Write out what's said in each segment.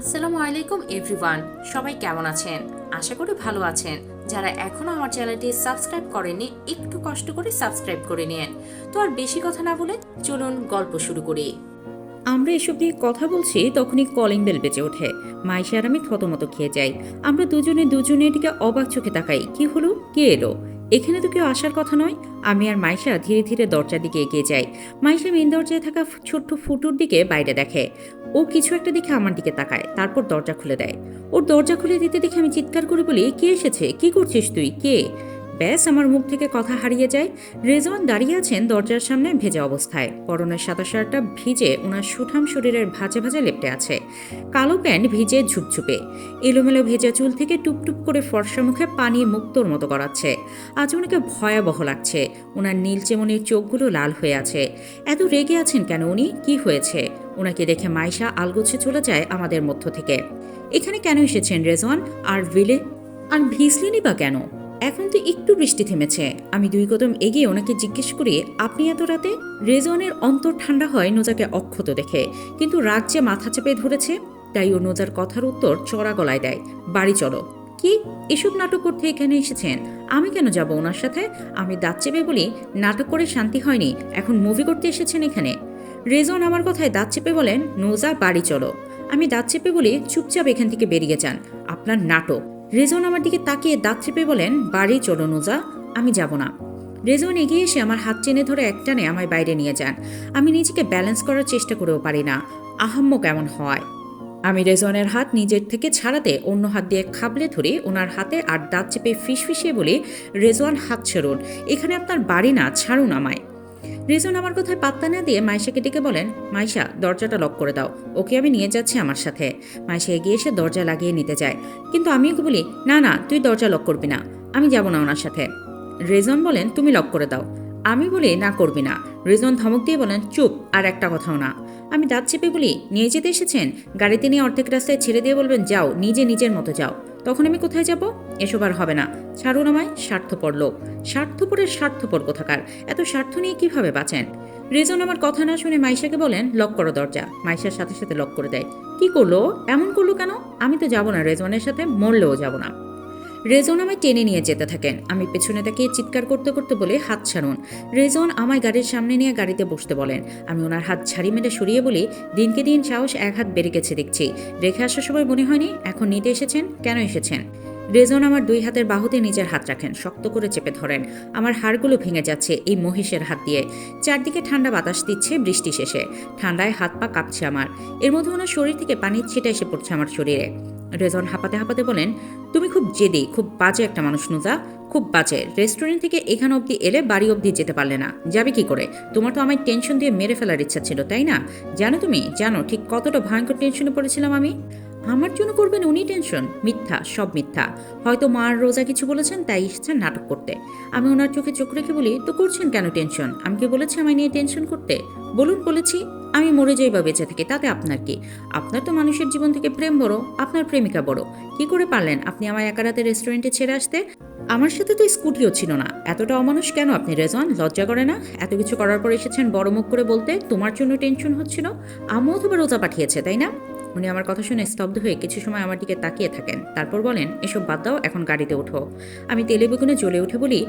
আসসালামু আলাইকুম এভরিওয়ান সবাই কেমন আছেন? আশা করি ভালো আছেন। যারা এখনও আমার চ্যানেলটি সাবস্ক্রাইব করেননি, একটু কষ্ট করে সাবস্ক্রাইব করে নিন তো আর বেশি কথা না বলে চলুন গল্প শুরু করি। আমরা এসব নিয়ে কথা বলছি তখনই কলিং বেল বেজে ওঠে। মাইশা আর আমি থতমত খেয়ে যাই। আমরা দুজনে দুজনে এটিকে অবাক চোখে তাকাই। কি হলো? কে এলো? এখানে তো কেউ আসার কথা নয়। আমি আর মাইশা ধীরে ধীরে দরজার দিকে এগিয়ে যাই। মাইশা মেন দরজায় থাকা ছোট্ট ফুটুর দিকে বাইরে দেখে। ও কিছু একটা দেখে আমার দিকে তাকায়, তারপর দরজা খুলে দেয়। ওর দরজা খুলে দিতে দেখে আমি চিৎকার করে বলি, কে এসেছে? কি করছিস তুই? কে? ব্যাস, আমার মুখ থেকে কথা হারিয়ে যায়। রেজওয়ান দাঁড়িয়ে আছেন দরজার সামনে ভেজা অবস্থায়। পরনের সাদা শার্টটা ভিজে ওনার সুঠাম শরীরের ভাজে ভাজে লেপটে আছে। কালো প্যান্ট ভিজে ঝুপঝুপে। এলোমেলো ভেজা চুল থেকে টুপটুপ করে ফর্সা মুখে পানি মুক্তোর মতো করাচ্ছে আজ ওনাকে ভয়াবহ লাগছে। ওনার নীল চেমনির চোখগুলো লাল হয়ে আছে। এত রেগে আছেন কেন উনি? কি হয়েছে? ওনাকে দেখে মাইশা আলগোছে চলে যায় আমাদের মধ্য থেকে। এখানে কেন এসেছেন রেজওয়ান? আর ভিলে? আর ভিজলেনই বা কেন? এখন তো একটু বৃষ্টি থেমেছে। আমি দুই কদম এগিয়ে ওনাকে জিজ্ঞেস করি, আপনি এত রাতে? রেজওয়ানের অন্তর ঠান্ডা হয় নোজাকে অক্ষত দেখে, কিন্তু রাগ যে মাথা চেপে ধরেছে, তাই ও নোজার কথার উত্তর চড়া গলায় দেয়, বাড়ি চলো। কি? এসব নাটক করতে এখানে এসেছেন? আমি কেন যাব ওনার সাথে? আমি দাঁত চেপে বলি, নাটক করে শান্তি হয়নি, এখন মুভি করতে এসেছেন এখানে। রেজন আমার কথায় দাঁত চেপে বলেন, নোজা, বাড়ি চলো। আমি দাঁত চেপে বলি, চুপচাপ এখান থেকে বেরিয়ে যান, আপনার নাটক। রেজন আমার দিকে তাকিয়ে দাঁত চেপে বলেন, বাড়ি চলো নোজা, আমি যাব না। রেজন এগিয়ে এসে আমার হাত টেনে ধরে একটানে আমায় বাইরে নিয়ে যান। আমি নিজেকে ব্যালেন্স করার চেষ্টা করেও পারি না। আহাম্য কেমন হয়। আমি রেজনের হাত নিজের থেকে ছাড়াতে অন্য হাত দিয়ে খাবলে ধরে ওনার হাতে আর দাঁত চেপে ফিসফিসিয়ে বলি, রেজওয়ান, হাত ছাড়ুন। এখানে আপনার বাড়ি না, ছাড়ুন আমায়। রেজন আমার কথায় পাত্তা না দিয়ে মাইশাকে ডেকে বলেন, মাইশা, দরজাটা লক করে দাও। ওকে আমি নিয়ে যাচ্ছি আমার সাথে। মাইশা এগিয়ে এসে দরজা লাগিয়ে নিতে যায়। কিন্তু আমি ওকে বলি, না না, তুই দরজা লক করবি না। আমি যাব না ওনার সাথে। রেজন বলেন, তুমি লক করে দাও। আমি বলি, না, করবি না। রেজন ধমক দিয়ে বলেন, চুপ, আর একটা কথাও না। আমি দাঁত চেপে বলি, নিয়ে যেতে এসেছেন? গাড়িতে নিয়ে অর্ধেক রাস্তায় ছেড়ে দিয়ে বলবেন, যাও, নিজে নিজের মতো যাও। তখন আমি কোথায় যাব? এসব আর হবে না। ছাড়ুন আমায়, স্বার্থপর লোক। স্বার্থপরের স্বার্থপর কোথাকার? এত স্বার্থ নিয়ে কীভাবে বাঁচেন? রেজন আমার কথা না শুনে মাইশাকে বলেন, লক করো দরজা। মাইশার সাথে সাথে লক করে দেয়। কি করল? এমন করল কেন? আমি তো যাব না রেজনের সাথে, মরলেও যাব না। রেজন আমায় টেনে নিয়ে যেতে থাকেন। আমি পেছনে তাকিয়ে চিৎকার করতে করতে বলে, হাত ছাড়ুন। রেজন আমায় গাড়ির সামনে নিয়ে গাড়িতে বসতে বলেন। আমি ওনার হাত ছাড়ি মেরে সরিয়ে বলি, দিনকে দিন সাহস এক হাত বেড়ে গেছে দেখছি। রেখে আসার সময় মনে হয়নি? এখন নিতে এসেছেন? কেন এসেছেন? রেজন আমার দুই হাতের বাহুতে নিজের হাত রাখেন, শক্ত করে চেপে ধরেন। আমার হাড়গুলো ভেঙে যাচ্ছে এই মহিষের হাত দিয়ে। চারদিকে ঠান্ডা বাতাস দিচ্ছে বৃষ্টি শেষে। ঠান্ডায় হাত পা কাঁপছে আমার। এর মধ্যে ওনার শরীর থেকে পানির ছিটা এসে পড়ছে আমার শরীরে। রেজন হাঁপাতে হাঁপাতে বলেন, তুমি খুব জেদি, খুব বাজে একটা মানুষ, নুজা। খুব বাজে। রেস্টুরেন্ট থেকে এখানে অবধি এলে বাড়ি অবধি যেতে পারলে না। যাবে কি করে? তোমার তো আমায় টেনশন দিয়ে মেরে ফেলার ইচ্ছা ছিল, তাই না? জানো তুমি? জানো ঠিক কতটা ভয়ঙ্কর টেনশনে পড়েছিলাম আমি? আমার জন্য করবেন উনি টেনশন, মিথ্যা, সব মিথ্যা। হয়তো মার রোজা কিছু বলেছেন, তাই এসেছেন নাটক করতে। আমি ওনার চোখে চোখ রেখে বলি, তো করছেন কেন টেনশন? আমি কি বলেছি আমায় নিয়ে টেনশন করতে? বলুন, বলেছি। আমি মরে যাই বা বেঁচে থেকে, তাতে আপনার কি? আপনার তো মানুষের জীবন থেকে প্রেম বড়, আপনার প্রেমিকা বড়। কি করে পারলেন আপনি আমার একা রাতে রেস্টুরেন্টে ছেড়ে আসতে? আমার সাথে তো স্কুটিও ছিল না। এতটা অমানুষ কেন আপনি রেজন লজ্জা করে না? এত কিছু করার পর এসেছেন বড় মুখ করে বলতে, তোমার জন্য টেনশন হচ্ছিল? আম্মু অথবা রোজা পাঠিয়েছে, তাই না? উনি আমার কথা শুনে স্তব্ধ হয়ে কিছু সময় আমার দিকে তাকিয়ে থাকেন। তারপর বলেন, এসব বাদ দাও, এখন গাড়িতে ওঠো। আমি তেলে বেগুনে জ্বলে উঠে বলি,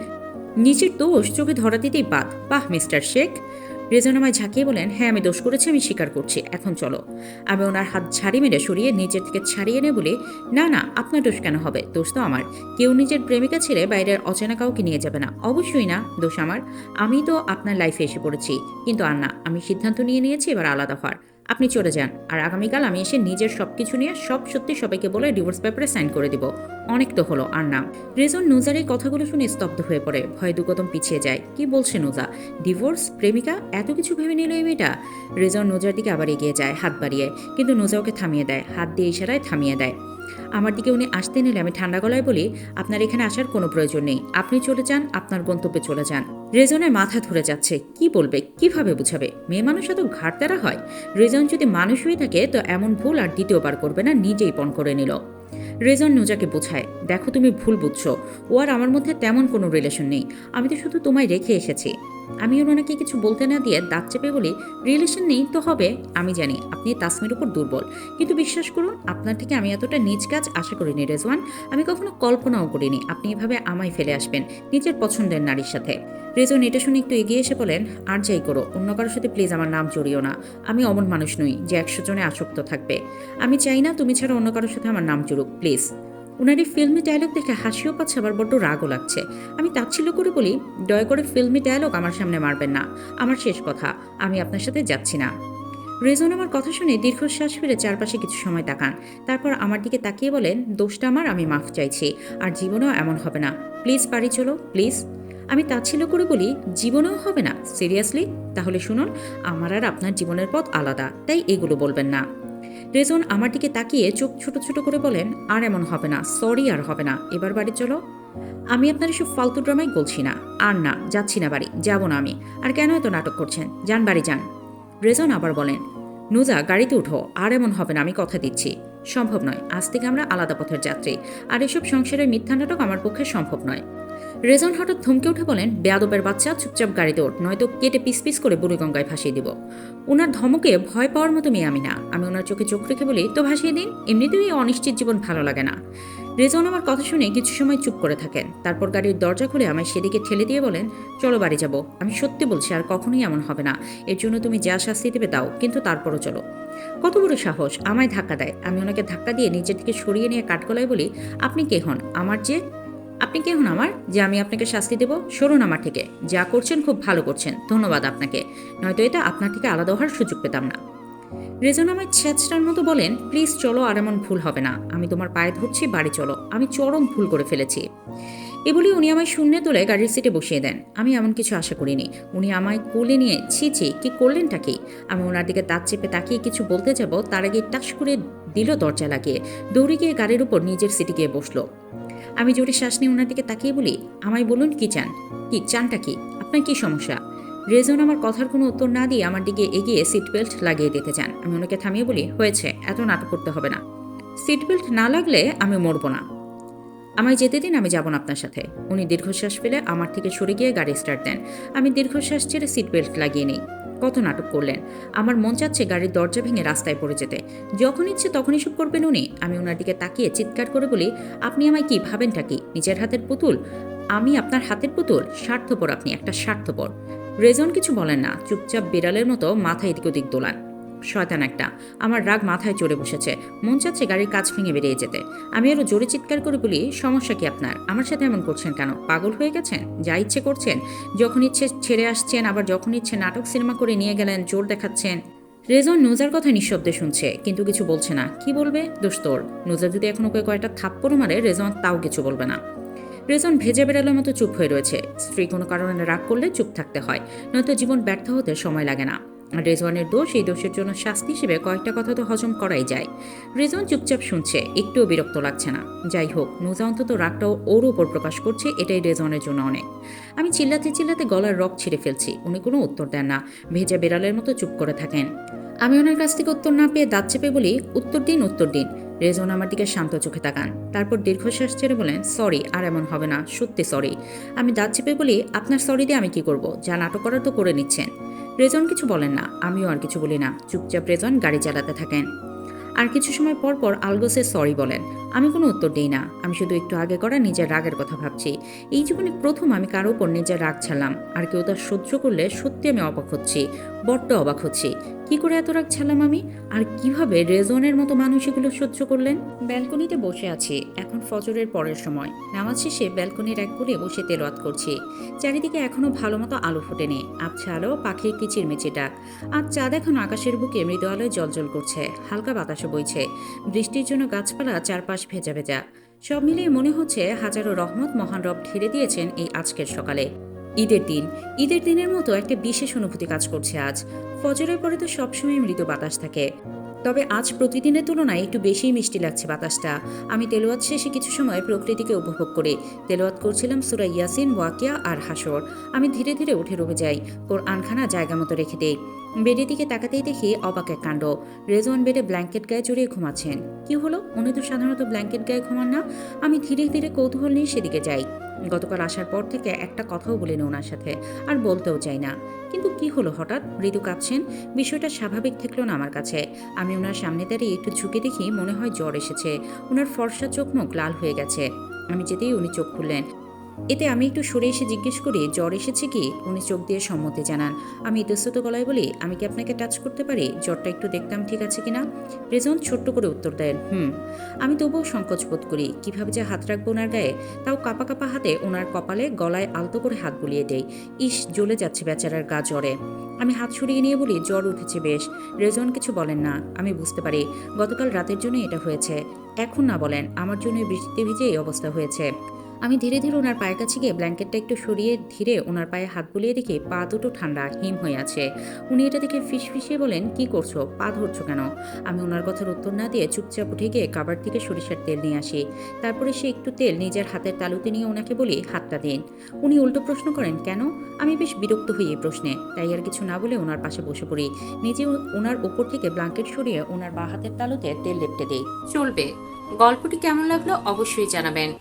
নিজের দোষ চোখে ধরা দিতেই বাদ। বাহ, মিস্টার শেখ। রেজন আমায় ঝাঁকিয়ে বলেন হ্যাঁ আমি দোষ করেছি, আমি স্বীকার করছি। এখন চলো। আমি ওনার হাত ঝাড়ি মেরে সরিয়ে নিজের থেকে ছাড়িয়ে এনে বলি, না না, আপনার দোষ কেন হবে? দোষ তো আমার। কেউ নিজের প্রেমিকা ছেড়ে বাইরের অচেনা কাউকে নিয়ে যাবে না। অবশ্যই না, দোষ আমার। আমি তো আপনার লাইফে এসে পড়েছি। কিন্তু আর না, আমি সিদ্ধান্ত নিয়ে নিয়েছি, এবার আলাদা হওয়ার। আপনি চলে যান। আর আগামীকাল আমি এসে নিজের সব কিছু নিয়ে সব সত্যি সবাইকে বলে ডিভোর্স পেপারে সাইন করে দিব। অনেক তো হলো, আর না। রেজন নুজার এই কথাগুলো শুনে স্তব্ধ হয়ে পড়ে। ভয় দুকদম পিছিয়ে যায়। কি বলছে নুজা? ডিভোর্স প্রেমিকা? এত কিছু ভেবে নিল এই মেয়েটা? রেজন নুজার দিকে আবার এগিয়ে যায়, হাত বাড়িয়ে। কিন্তু নুজা ওকে থামিয়ে দেয়। হাত দিয়ে ইশারায় থামিয়ে দেয়। আমার দিকে উনি আসতে নিলে আমি ঠান্ডা গলায় বলি, আপনার এখানে আসার কোনো প্রয়োজন নেই। আপনি চলে যান, আপনার গন্তব্যে চলে যান। রেজনের মাথা ধরে যাচ্ছে, কি বলবে? কীভাবে বুঝাবে? মেয়ে মানুষ এত ঘাটতারা হয়? রেজন যদি মানুষ হয়ে থাকে, তো এমন ভুল আর দ্বিতীয়বার করবে না, নিজেই পণ করে নিল। রেজন নুজাকে বোঝায়, দেখো তুমি ভুল বুঝছ। ও আর আমার মধ্যে তেমন কোনো রিলেশন নেই। আমি তো শুধু তোমায় রেখে এসেছি। আমি ওনাকে কিছু বলতে না দিয়ে দাঁত চেপে বলি, রিলেশন নেই তো হবে? আমি জানি, আপনি তাসমির উপর দুর্বল। কিন্তু বিশ্বাস করুন, আপনার থেকে আমি এতটা নিজ কাজ আশা করিনি, রেজওয়ান। আমি কখনো কল্পনাও করিনি, আপনি এভাবে আমায় ফেলে আসবেন, নিজের পছন্দের নারীর সাথে। রেজন এটা শুনে একটু এগিয়ে এসে বলেন, আর যাই করো, অন্য কারোর সাথে প্লিজ আমার নাম জড়িও না। আমি অমন মানুষ নই যে একশো জনে আসক্ত থাকবে। আমি চাই না তুমি ছাড়া অন্য কারোর সাথে আমার নাম জুড়ুক প্লিজ ওনার এই ফিল্মি ডায়লগ দেখে হাসিও পাচ্ছে, আবার বড্ড রাগও লাগছে। আমি তাচ্ছিল্য করে বলি, দয়া করে ফিল্মি ডায়লগ আমার সামনে মারবেন না। আমার শেষ কথা, আমি আপনার সাথে যাচ্ছি না। রেজন আমার কথা শুনে দীর্ঘশ্বাস ফেলে চারপাশে কিছু সময় তাকান। তারপর আমার দিকে তাকিয়ে বলেন, দোষটা আমার, আমি মাফ চাইছি। আর জীবনেও এমন হবে না। প্লিজ, বাড়ি চলো, প্লিজ। আমি তাচ্ছিল্য করে বলি, জীবনেও হবে না, সিরিয়াসলি? তাহলে শুনুন, আমার আর আপনার জীবনের পথ আলাদা, তাই এগুলো বলবেন না। রেজন আমার দিকে তাকিয়ে চোখ ছোট ছোট করে বলেন, আর এমন হবে না, সরি আর হবে না, এবার বাড়ি চলো। আমি আপনার এসব ফালতু ড্রামাই বলছি না, আর না, যাচ্ছি না বাড়ি, যাব না আমি, আর কেন এত নাটক করছেন? যান বাড়ি যান। রেজন আবার বলেন, নুজা, গাড়িতে উঠো, আর এমন হবে না, আমি কথা দিচ্ছি। সম্ভব নয়, আজ থেকে আমরা আলাদা পথের যাত্রী, আর এসব সংসারের মিথ্যা নাটক আমার পক্ষে সম্ভব নয়। রেজন হঠাৎ থমকে উঠে বলেন, বেয়াদবের বাচ্চা, চুপচাপ গাড়িতে ওঠ, নয়তো কেটে পিস পিস করে বুড়িগঙ্গায় ভাসিয়ে দিব। ওনার ধমকে ভয় পাওয়ার মতো মেয়ে আমি না। আমি ওনার চোখে চোখ রেখে বলি, তো ভাসিয়ে দিন, এমনিতেই অনিশ্চিত জীবন ভালো লাগে না। রেজন আমার কথা শুনে কিছু সময় চুপ করে থাকেন। তারপর গাড়ির দরজা খুলে আমায় সেদিকে ঠেলে দিয়ে বলেন, চলো বাড়ি যাব। আমি সত্যি বলছি, আর কখনোই এমন হবে না। এর জন্য তুমি যা শাস্তি দেবে দাও, কিন্তু তারপরও চলো। কত বড় সাহস, আমায় ধাক্কা দেয়। আমি ওনাকে ধাক্কা দিয়ে নিজের দিকে সরিয়ে নিয়ে কাঠগলায় বলি, আপনি কে হন? আমার যে আপনি কে হন আমার? যে আমি আপনাকে শাস্তি দেব? সরুন আমার থেকে। যা করছেন খুব ভালো করছেন। ধন্যবাদ আপনাকে। নয়তো এটা আপনার থেকে আলাদা হওয়ার সুযোগ পেতাম না। রেজন আমায় ছেঁচড়ার মতো বলেন, প্লিজ চলো, আর এমন ভুল হবে না। আমি তোমার পায়ে ধরছি, বাড়ি চলো। আমি চরম ভুল করে ফেলেছি। এ বলি উনি আমায় শূন্য তোলে গাড়ির সিটে বসিয়ে দেন। আমি এমন কিছু আশা করিনি। উনি আমায় কোলে নিয়ে, ছি ছি, কি করলেনটা কি? আমি ওনার দিকে তাক চেপে তাকিয়ে কিছু বলতে যাব, তার আগে টাস করে দিল দরজা লাগিয়ে। দৌড়ে গিয়ে গাড়ির উপর নিজের সিটে গিয়ে বসল। আমি জোরে শ্বাস নিয়ে ওনার দিকে তাকিয়ে বলি, আমায় বলুন কি চান? কি, চানটা কি? আপনার কি সমস্যা? রেজন আমার কথার কোনো উত্তর না দিয়ে আমার দিকে এগিয়ে সিট বেল্ট লাগিয়ে দিতে চান। আমি ওনাকে থামিয়ে বলি, হয়েছে, এত নাটক করতে হবে না। সিট বেল্ট না লাগলে আমি মরবো না। আমায় যেতে দিন, আমি যাব না আপনার সাথে। উনি দীর্ঘশ্বাস ফেলে আমার থেকে সরে গিয়ে গাড়ি স্টার্ট দেন। আমি দীর্ঘশ্বাস ছেড়ে সিট বেল্ট লাগিয়ে নিই। কত নাটক করলেন। আমার মন চাচ্ছে গাড়ির দরজা ভেঙে রাস্তায় পড়ে যেতে। যখন ইচ্ছে তখনই সব করবেন উনি। আমি ওনার দিকে তাকিয়ে চিৎকার করে বলি, আপনি আমায় কি ভাবেনটা কি? নিজের হাতের পুতুল? আমি আপনার হাতের পুতুল? স্বার্থপর আপনি, একটা স্বার্থপর। রেজন কিছু বলেন না। চুপচাপ বিড়ালের মতো মাথা এদিক ওদিক দোলান। শয়তান একটা। আমার রাগ মাথায় চড়ে বসেছে। মন চাচ্ছে গাড়ির কাজ ভেঙে বেরিয়ে যেতে। আমি আরও জোরে চিৎকার করে বলি, সমস্যা কি আপনার? আমার সাথে এমন করছেন কেন? পাগল হয়ে গেছেন? যা ইচ্ছে করছেন। যখন ইচ্ছে ছেড়ে আসছেন, আবার যখন ইচ্ছে নাটক সিনেমা করে নিয়ে গেলেন, জোর দেখাচ্ছেন। রেজন নুজার কথা নিঃশব্দে শুনছে, কিন্তু কিছু বলছে না। কি বলবে? দোস্তর নুজা যদি এখন ওকে কয়েকটা থাপ্পড় মারে, রেজন তাও কিছু বলবে না। রেজন ভেজে বেড়ালের মতো চুপ হয়ে রয়েছে। স্ত্রী কোনো কারণে রাগ করলে চুপ থাকতে হয়, নয়তো জীবন ব্যর্থ হতে সময় লাগে না। রেজওয়ানের দোষ এই দোষের জন্য শাস্তি হিসেবে কয়েকটা কথা তো হজম করাই যায়। রেজওয়ান চুপচাপ শুনছে, একটুও বিরক্ত লাগছে না। যাই হোক, নুজা অন্তত রাগটাও ওর উপর প্রকাশ করছে, এটাই রেজওয়ানের জন্য অনেক। আমি চিল্লাতে চিল্লাতে গলার রক ছিঁড়ে ফেলছি, উনি কোনো উত্তর দেন না, ভেজা বেড়ালের মতো চুপ করে থাকেন। আমি ওনার কাছ থেকে উত্তর না পেয়ে দাঁত চেপে বলি, উত্তর দিন উত্তর দিন। রেজন আমার দিকে শান্ত চোখে তাকান। তারপর দীর্ঘশ্বাস ছেড়ে বলেন, সরি, আর এমন হবে না, সত্যি সরি। আমি দাঁত চেপে বলি, আপনার সরি দিয়ে আমি কি করব? যা নাটক করার তো করে নিচ্ছেন। রেজন কিছু বলেন না, আমিও আর কিছু বলি না। চুপচাপ রেজন গাড়ি চালাতে থাকেন। আর কিছু সময় পর পর আলগোসে সরি বলেন। আমি কোনো উত্তর দিই না। আমি শুধু একটু আগে করা নিজের রাগের কথা ভাবছি। এই জীবনে প্রথম আমি কারও উপর নিজের রাগ ছাড়লাম। আর কেউ তা সহ্য করলে সত্যি আমি অবাক হচ্ছি, বড্ড অবাক হচ্ছি। কি করে এত রাগ ছাড়লাম আমি? আর কীভাবে রেজনের মতো মানুষ এগুলো সহ্য করলেন? ব্যালকনিতে বসে আছি, এখন ফজরের পরের সময়। নামাজ শেষে ব্যালকনির এক কোণে বসে তেলোয়াত করছি। চারিদিকে এখনও ভালো মতো আলো ফোটেনি। আবছা আলো, পাখির কিচিরমিচি ডাক। আর চাঁদ এখন আকাশের বুকে মৃদু আলোয় জলজল করছে। হালকা বাতাসে বইছে। বৃষ্টির জন্য গাছপালা চারপাশ ভেজা ভেজা। সব মিলিয়ে মনে হচ্ছে হাজারো রহমত মহান রব ঢেলে দিয়েছেন এই আজকের সকালে। ঈদের দিন। ঈদের দিনের মতো একটা বিশেষ অনুভূতি কাজ করছে আজ। ফজরের পরে তো সবসময় মৃদু বাতাস থাকে। তবে আজ প্রতিদিনের তুলনায় একটু বেশিই মিষ্টি লাগছে বাতাসটা। আমি তেলোয়াত শেষে কিছু সময় প্রকৃতিকে উপভোগ করি। তেলোয়াত করছিলাম সুরা ইয়াসিন, ওয়াকিয়া আর হাসর আমি ধীরে ধীরে উঠে রবে যাই। ওর আনখানা জায়গা মতো রেখে দেই। বেডের দিকে তাকাতেই দেখি অবাক এক কাণ্ড। রেজওয়ান বেডে ব্ল্যাঙ্কেট গায়ে জড়িয়ে ঘুমাচ্ছেন। কি হলো? উনি তো সাধারণত ব্ল্যাঙ্কেট গায়ে ঘুমান না। আমি ধীরে ধীরে কৌতূহল নিয়ে সেদিকে যাই। গতকাল আসার পর থেকে একটা কথাও বলিনি ওনার সাথে। আর বলতেও চাই না। কিন্তু কি হলো হঠাৎ? মৃদু কাঁপছেন। বিষয়টা স্বাভাবিক থাকল না আমার কাছে। আমি ওনার সামনে দাঁড়িয়ে একটু ঝুঁকে দেখি মনে হয় জ্বর এসেছে। ওনার ফর্সা চোখ মুখ লাল হয়ে গেছে। আমি যেতেই উনি চোখ খুললেন। এতে আমি একটু সরে এসে জিজ্ঞেস করি জ্বর এসেছে কি? উনি চোখ দিয়ে সম্মতি জানান। আমি ইতস্তত গলায় বলি, আমি কি আপনাকে টাচ করতে পারি? জ্বরটা একটু দেখতাম ঠিক আছে কিনা? রেজন ছোট্ট করে উত্তর দেন, হুম। আমি তবুও সংকোচ বোধ করি। কীভাবে যে হাত রাখব ওনার গায়ে, তাও কাপা কাপা হাতে ওনার কপালে গলায় আলতো করে হাত বুলিয়ে দেই। ইস, জ্বলে যাচ্ছে বেচারার গা জ্বরে। আমি হাত সরিয়ে নিয়ে বলি, জ্বর উঠেছে বেশ। রেজন কিছু বলেন না। আমি বুঝতে পারি। গতকাল রাতের জন্য এটা হয়েছে। এখন না বলেন, আমার জন্য বৃষ্টিতে ভিজে এই অবস্থা হয়েছে। আমি ধীরে ধীরে ওনার পায়ের কাছে গিয়ে ব্ল্যাঙ্কেটটা একটু সরিয়ে ধীরে ওনার পায়ে হাত বুলিয়ে দেখি পা দুটো ঠান্ডা, হিম হয়ে আছে। উনি এটা দেখে ফিস ফিসিয়ে বলেন, কি করছ? পা ধরছো কেন? আমি ওনার কথার উত্তর না দিয়ে চুপচাপ উঠে গিয়ে কাবার থেকে সরিষার তেল নিয়ে আসি। তারপরে সে একটু তেল নিজের হাতের তালুতে নিয়ে ওনাকে বলি, হাতটা দিন। উনি উল্টো প্রশ্ন করেন, কেন? আমি বেশ বিরক্ত হই এই প্রশ্নে। তাই আর কিছু না বলে ওনার পাশে বসে পড়ি। নিজে ওনার ওপর থেকে ব্ল্যাঙ্কেট সরিয়ে ওনার বা হাতের তালুতে তেল লেপটে দিই। চলবে। গল্পটি কেমন লাগল অবশ্যই জানাবেন।